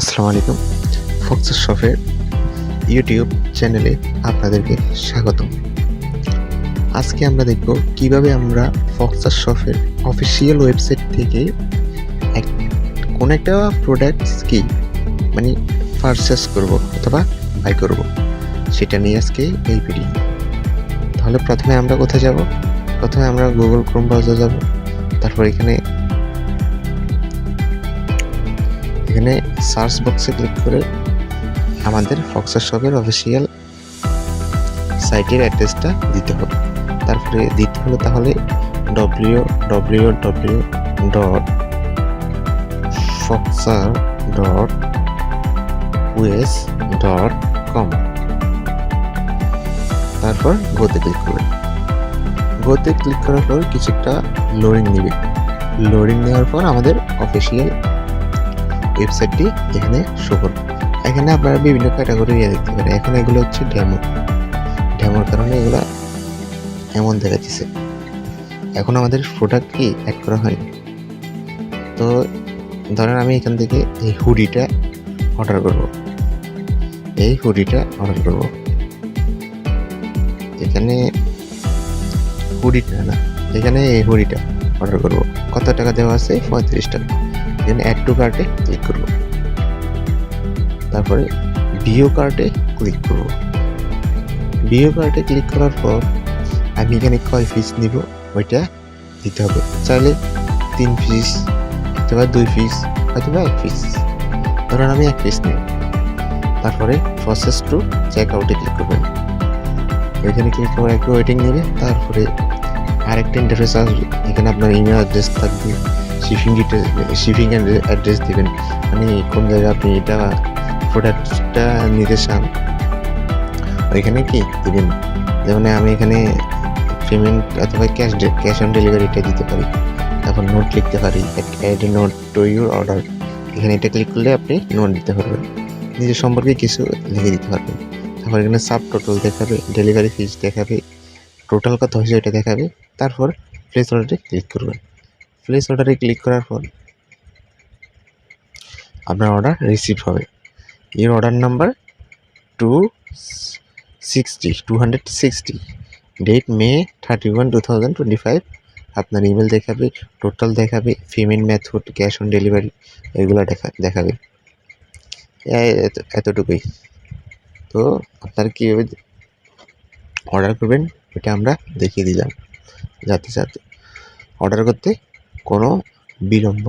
আসসালামু আলাইকুম। ফক্সার শপের ইউটিউব চ্যানেলে আপনাদেরকে স্বাগতম। আজকে আমরা দেখব কীভাবে আমরা ফক্সার শপের অফিসিয়াল ওয়েবসাইট থেকে এক, কোন একটা প্রোডাক্টস কি মানে পারচেস করব অথবা বাই করব, সেটা নিয়ে আজকে এই ভিডিও তাহলে প্রথমে আমরা কোথায় যাব? প্রথমে আমরা গুগল ক্রোম ব্রাউজার যাব, তারপর এখানে এখানে সার্চ বক্সে ক্লিক করে আমাদের ফক্সার শপের অফিসিয়াল সাইটের অ্যাড্রেসটা দিতে হবে। তারপরে দিতে হলো তাহলে W W W dot foxer dot ways dot com তারপর গোতে ক্লিক করবেন গোতে ক্লিক করার পর কিছুটা লোডিং নেবে। লোডিং নেওয়ার পর আমাদের অফিসিয়াল ওয়েবসাইটটি এখানে শো করবে। এখানে আপনারা বিভিন্ন ক্যাটাগরি ইয়ে দেখতে পারেন। এখন এগুলো হচ্ছে ডেমো ডেমোর কারণে এগুলো এমন দেখাচ্ছে এখন আমাদের প্রোডাক্ট কি অ্যাড করা হয়নি? তো ধরেন আমি এখান থেকে এই হুডিটা অর্ডার করব। এই হুডিটা অর্ডার করব। এখানে হুডিটা না, এখানে এই হুডিটা অর্ডার করব। কত টাকা দেওয়া আছে? পঁয়ত্রিশ টাকা। এখানে অ্যাড টু কার্টে ক্লিক করব। তারপরে বিও কার্টে ক্লিক করব। বিও কার্টে ক্লিক করার পর আমি এখানে কয় পিস নিব ওইটা দিতে হবে। চাইলে তিন পিস অথবা দুই পিস অথবা এক পিস ধরুন আমি এক পিস নিব। তারপরে প্রসেস টু চেক আউটে ক্লিক করবেন। এখানে ক্লিক করে একটু ওয়েটিং নেবে। তারপরে আরেকটা ইন্টারফেস আসবে। এখানে আপনার ইমেল অ্যাড্রেস থাকবে। শিপিং শিপিং অ্যাড্রেস দেবেন মানে কোন জায়গায় আপনি এটা প্রোডাক্টটা নিতে চান ওইখানে কি দেবেন যেমন আমি এখানে পেমেন্ট অথবা ক্যাশ ক্যাশ অন ডেলিভারিটা দিতে পারি তারপর নোট লিখতে পারি add note to your order এখানে এটা ক্লিক করলে আপনি নোট দিতে পারবেন। নিজের সম্পর্কে কিছু লিখে দিতে পারবেন। তারপর এখানে সাব টোটাল দেখাবে ডেলিভারি ফিজ দেখাবে টোটাল কত হয়েছে এটা দেখাবে। তারপর প্লেস অর্ডারে ক্লিক করবেন। প্লেস অর্ডারে ক্লিক করার পর আপনার অর্ডার রিসিভ হবে। এর order number two sixty two hundred sixty date May thirty one two thousand five আপনার ইমেল দেখাবে টোটাল দেখাবে payment method cash on delivery এগুলো দেখা দেখাবে। এতটুকুই। তো আপনারা কীভাবে অর্ডার করবেন এটা আমরা দেখিয়ে দিলাম। যাতে যাতে অর্ডার করতে কোনো বিলম্ব